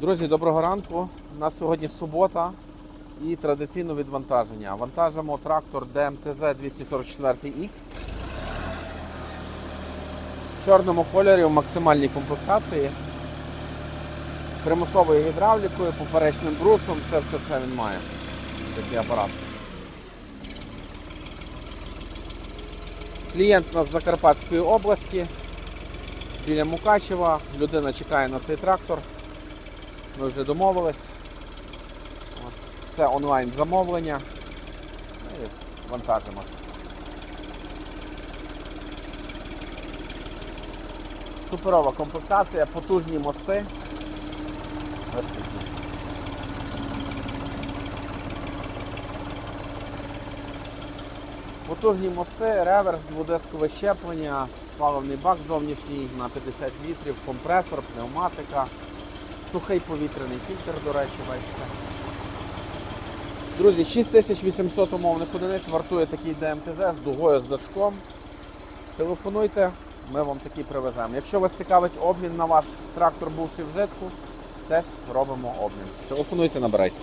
Друзі, доброго ранку. У нас сьогодні субота і традиційне відвантаження. Вантажимо трактор ДМТЗ 244X в чорному кольорі в максимальній комплектації. Примусовою гідравлікою, поперечним брусом, все все все він має. Такий апарат. Клієнт у нас з Закарпатської області, біля Мукачева. Людина чекає на цей трактор. Ми вже домовились. Це онлайн замовлення. І вантажимо. Суперова комплектація, потужні мости. Потужні мости, реверс, дводискове щеплення, паливний бак зовнішній на 50 літрів, компресор, пневматика, сухий повітряний фільтр, до речі, бачите. Друзі, 6800 умовних одиниць вартує такий ДМТЗ з дугою з дашком. Телефонуйте, ми вам такий привеземо. Якщо вас цікавить обмін на ваш трактор бувший в житку, теж робимо обмін. Телефонуйте, набирайте.